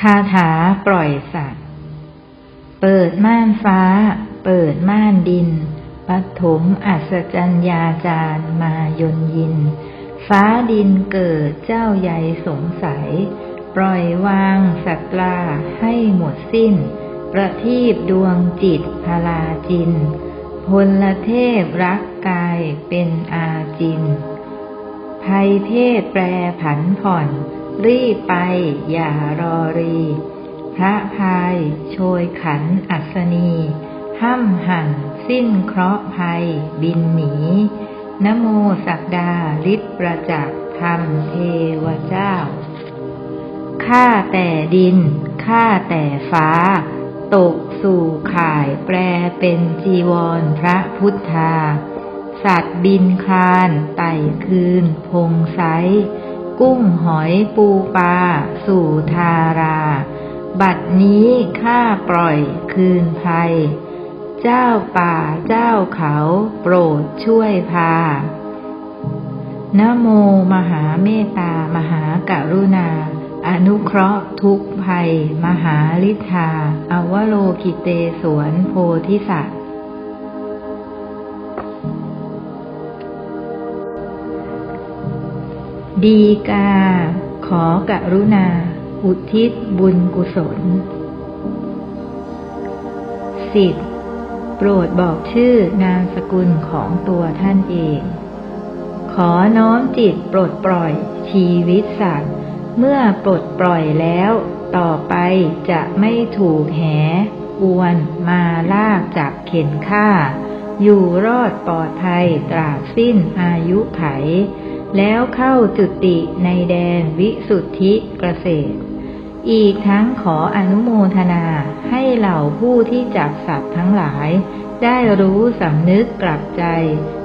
คาถาปล่อยสัตว์ เปิดม่านฟ้า เปิดม่านดินปฐมอัศจรรยาจารย์มายนยิน ฟ้าดินเกิดเจ้าใหญ่สงสัย ปล่อยวางสัตราให้หมดสิ้น ประทีปดวงจิตพลาจิน พลเทพรักกายเป็นอาจิน ภัยเพศแปรผันผ่อน รีบไป อย่ารอรี พระพายโชยขันอัศนีห้ำหั่น สิ้นเคราะห์ภัย บินหนีนโมสักดาฤทธประจักษ์ธรรมเทวเจ้า ข้าแต่ดิน ข้าแต่ฟ้า ตกสู่ข่ายแปลเป็นจีวรพระพุทธา สัตว์บินคลานไต่คืนพงไซ กุ้งหอยปูปลาสู่ทารา บัดนี้ข้าปล่อยคืนภัย เจ้าป่าเจ้าเขาโปรดช่วยพานโมมหาเมตตามหากรุณา อนุเคราะห์ทุกภัย มหาลิธาอวโลกิเตสวนโพธิสัตว์ ดีกา ขอกรุณา อุทิศบุญกุศลสิทธิ์โปรดบอกชื่อนามสกุลของตัวท่านเอง ขอน้อมจิตปลดปล่อยชีวิตสัตว์ เมื่อปลดปล่อยแล้ว ต่อไปจะไม่ถูกแหอวนมาลากจับเข็นฆ่า อยู่รอดปลอดภัยตราบสิ้นอายุไข แล้วเข้าจุติในแดนวิสุทธิเกษตร อีกทั้งขออนุโมทนาให้เหล่าผู้ที่จับสัตว์ทั้งหลาย ได้รู้สำนึกกลับใจ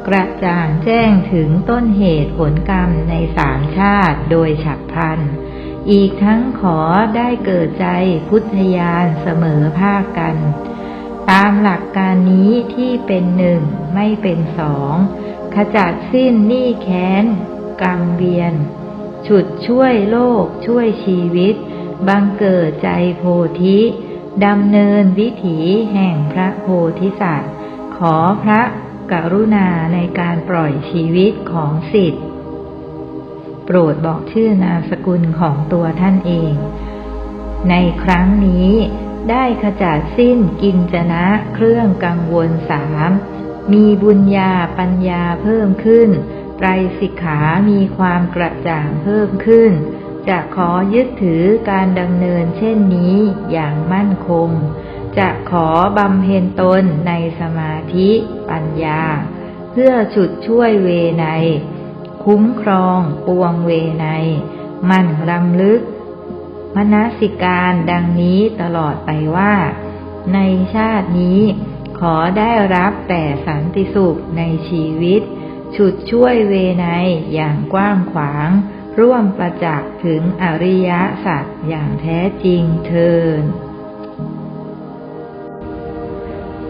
กระจ่างแจ้งถึงต้นเหตุผลกรรมในสามชาติโดยฉับพลัน อีกทั้งขอได้เกิดใจพุทธญาณเสมอภาคกัน ตามหลักการนี้ที่เป็นหนึ่งไม่เป็นสองขจัดสิ้นหนี้แค้น กรรมเวียน ฉุดช่วยโลกช่วยชีวิต บังเกิดใจโพธิดำเนินวิถีแห่งพระโพธิสัตว์ ขอพระกรุณาในการปล่อยชีวิตของสิทธิ์ โปรดบอกชื่อนามสกุลของตัวท่านเอง ในครั้งนี้ได้ขจัดสิ้นกินจนะเครื่องกังวลสาม มีบุญญาปัญญาเพิ่มขึ้น รสิกขามีความกระจ่างเพิ่มขึ้น จะขอยึดถือการดำเนินเช่นนี้อย่างมั่นคง จะขอบำเพ็ญตนในสมาธิปัญญา เพื่อฉุดช่วยเวไนคุ้มครองปวงเวไนมั่นรำลึกมนสิการดังนี้ตลอดไปว่า ในชาตินี้ขอได้รับแต่สันติสุขในชีวิต ฉุดช่วยเวไนอย่างกว้างขวาง ร่วมประจักษ์ถึงอริยสัจอย่างแท้จริงเทิน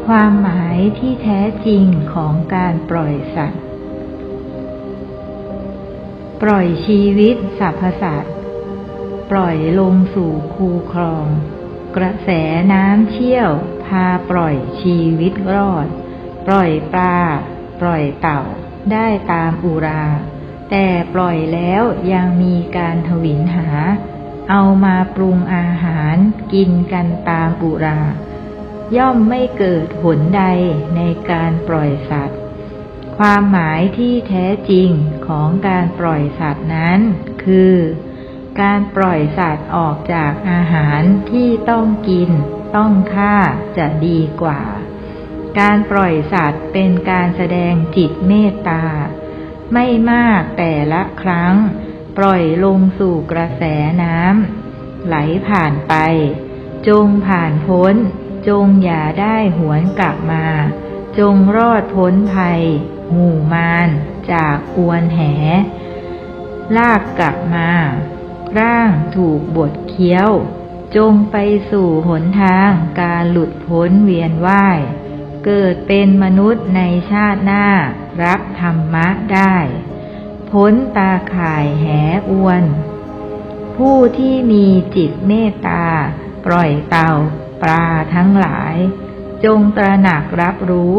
ความหมายที่แท้จริงของการปล่อยสัตว์ ปล่อยชีวิตสรรพสัตว์ ปล่อยลงสู่คูคลอง กระแสน้ำเชี่ยว พาปล่อยชีวิตรอด ปล่อยปลา ปล่อยเต่า ได้ตามอุรา แต่ปล่อยแล้วยังมีการทวินหา เอามาปรุงอาหารกินกันตามอุรา ย่อมไม่เกิดผลใดในการปล่อยสัตว์ ความหมายที่แท้จริงของการปล่อยสัตว์นั้น คือ การปล่อยสัตว์ออกจากอาหารที่ต้องกิน ต้องฆ่าจะดีกว่า การปล่อยสัตว์เป็นการแสดงจิตเมตตา ไม่มากแต่ละครั้ง ปล่อยลงสู่กระแสน้ำไหลผ่านไป จงผ่านพ้น จงอย่าได้หวนกลับมา จงรอดพ้นภัย หมู่มารจากอวนแห ลากกลับมา ร่างถูกบดเคี้ยว จงไปสู่หนทางการหลุดพ้นเวียนว่าย เกิดเป็นมนุษย์ในชาติหน้า รับธรรมะได้ พ้นตาข่ายแหอวน ผู้ที่มีจิตเมตตา ปล่อยเต่าปลาทั้งหลาย จงตระหนักรับรู้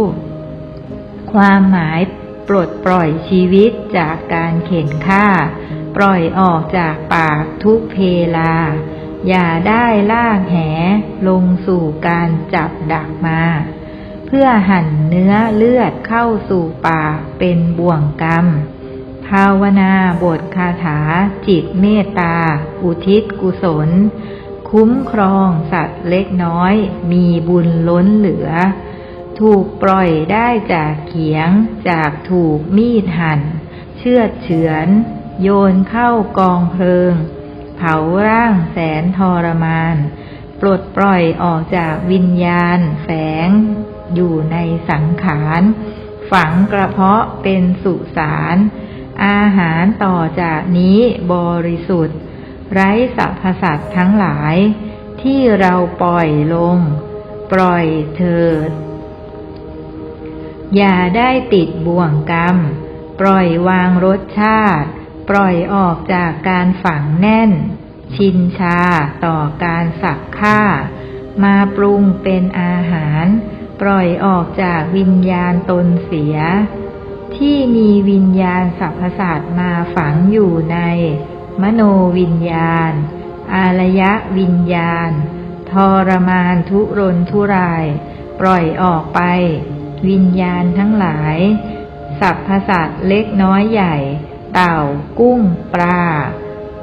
ความหมายปลดปล่อยชีวิตจากการเข็นฆ่า ปล่อยออกจากปากทุกเพลา อย่าได้ลากแหลงสู่การจับดักมา พื่อหั่นเนื้อเลือดเข้าสู่ป่าเป็นบ่วงกรรม ภาวนาบทคาถา จิตเมตตา อุทิศกุศล คุ้มครองสัตว์เล็กน้อย มีบุญล้นเหลือ ถูกปล่อยได้จากเขียง จากถูกมีดหั่น เชือดเฉือน โยนเข้ากองเพลิง เผาร่างแสนทรมาน ปลดปล่อยออกจากวิญญาณ แฝง อยู่ในสังขาร ฝังกระเพาะเป็นสุสาน อาหารต่อจากนี้บริสุทธิ์ ไร้สรรพสัตว์ทั้งหลาย ที่เราปล่อยลง ปล่อยเถิด อย่าได้ติดบ่วงกรรม ปล่อยวางรสชาติ ปล่อยออกจากการฝังแน่น ชินชาต่อการสักฆ่ามาปรุงเป็นอาหาร ปล่อยออกจากวิญญาณตนเสีย ที่มีวิญญาณสรรพสัตว์มาฝังอยู่ใน มโนวิญญาณ อารยะวิญญาณ ทรมานทุรนทุราย ปล่อยออกไป วิญญาณทั้งหลายสัพพสัตว์เล็กน้อยใหญ่ เต่า กุ้ง ปลา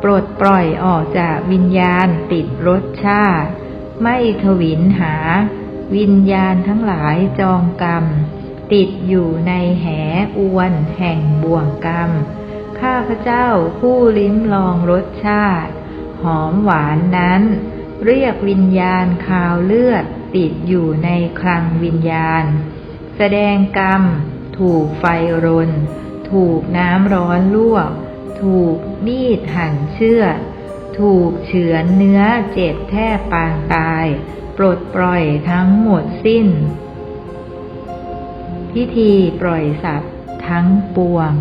ปลดปล่อยออกจากวิญญาณติดรสชาติ ไม่ทวินหา วิญญาณทั้งหลายจองกรรม ติดอยู่ในแหอวนแห่งบ่วงกรรม ข้าพเจ้าผู้ลิ้มลองรสชาติ หอมหวานนั้น เรียกวิญญาณคาวเลือด ติดอยู่ในคลังวิญญาณ แสดงกรรม ถูกไฟรน ถูกน้ำร้อนลวก ถูกมีดหั่นเชือดถูกเฉือนเนื้อเจ็บแทบปางตาย ลดปล่อยทั้งหมดสิ้น พิธีปล่อยสัตว์ทั้งปวง